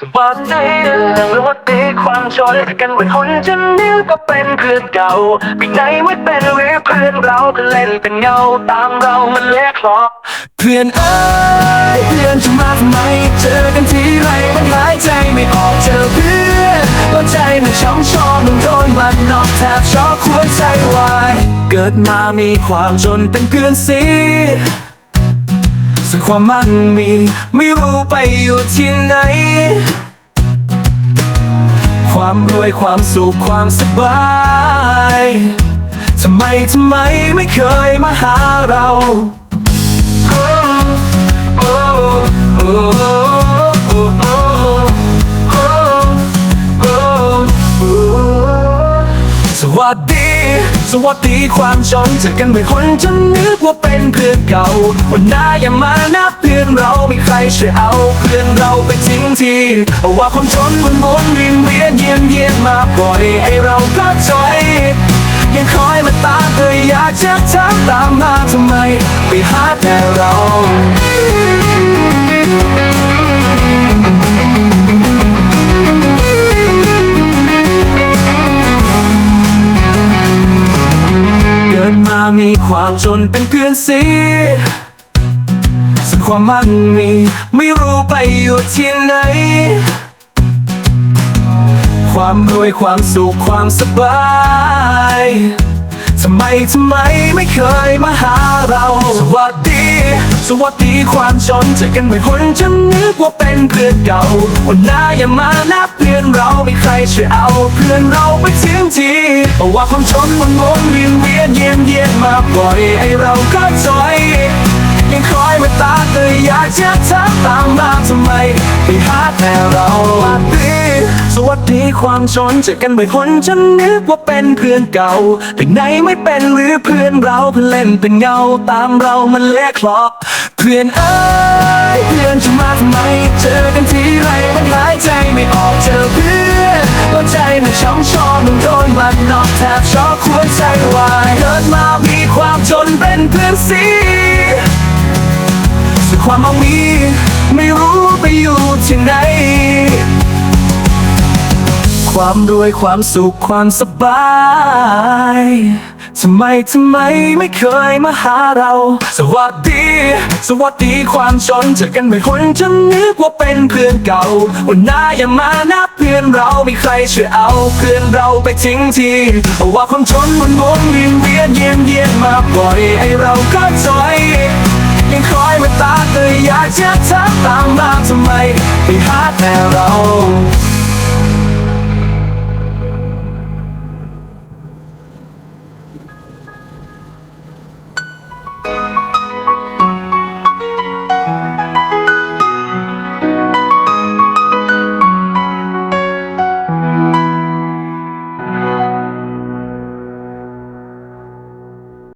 สวัสดีสวัสดีความชนกันเป็นคนจะนิ้วก็เป็นเพื่อนเก่าไปไหนไม่เป็นหรือเพื่อนเราก็เล่นเป็นเงาตามเรามันเละคลอเพื่อนเอ้ยเพื่อนจะมาทำไมเจอกันทีไรมันหายใจไม่ออกเจอเพื่อนก็ใจมันช้ำชองมันโดนมันนอกแทบช็อกหัวใจวายเกิดมามีความจนเป็นเพื่อนสิ ส่วนความมั่งมี ไม่รู้ไปอยู่ที่ไหน ความรวยความสุขความสบายทำไมทำไมไม่เคยมาหาเรา oh, oh, oh. สดีสวัสดีความจนเจอกันไป็นคนจนนึกว่าเป็นเพื่อนเก่า วันหน้าอย่ามานับเพื่อนเราไม่ใครช่วยเอาเพื่อนเราไปทิ้งทีเอาว่าความจนมันวนเวียนเวียนเยียนเยียนมาปล่อยให้เราก็จอยยังคอยมาตามเธออยากจะถามตามมาทำไม กิดมามีความจนเป็นเพื่อนสีส่วนความมั่งมีไม่รู้ไปอยู่ที่ไหน ความรวยความสุขความสบาย ทำไมทำไมไม่เคยมาหาเรา สวัสดี สวัสดีความจนเจอกันไม่พ้นจะนึกว่าเป็นเพื่อนเก่าวันหน้าอย่ามานับเพื่อนเราไม่ใครช่วยเอาเพื่อนเราไปทิ้งทีเพราะว่าความจนมันวนเวียนเวียนเยียนเยียนมาปล่อยให้เราก็จอยยังคอยมาตามเธออยากจะถามตามมาทำไมไปหาแต่เรา สวัสดีความจนเจอกันบ่อยคนฉันนึกว่าเป็นเพื่อนเก่า แต่ไหนไม่เป็นหรือเพื่อนเราเพื่อนเล่นเป็นเงาตามเรามันเละคลอเพื่อนเอ้ยเพื่อนจะมาทำไม เจอกันทีไรมันหายใจไม่ออกเจอเพื่อนก็ใจมันช้ำชองมันโดนมันนอกแทบช็อกหัวใจวายเกิดมามีความจนเป็นเพื่อนสีสุดความมองมีไม่รู้ไปอยู่ที่ไหน ความรวยความสุขความสบายทำไมทำไมไม่เคยมาหาเรา สวัสดี สวัสดีความจนเจอกันไม่คนจะนึกว่าเป็นเพื่อนเก่า วันหน้าอย่ามานับเพื่อนเราไม่ใครช่วยเอาเพื่อนเราไปทิ้งทีว่าความจนมันวนเวียนเวียนเยียนเยียนมาปล่อยให้เราก็จอยยังคอยมาตาเธออยากจะถามตามมาทำ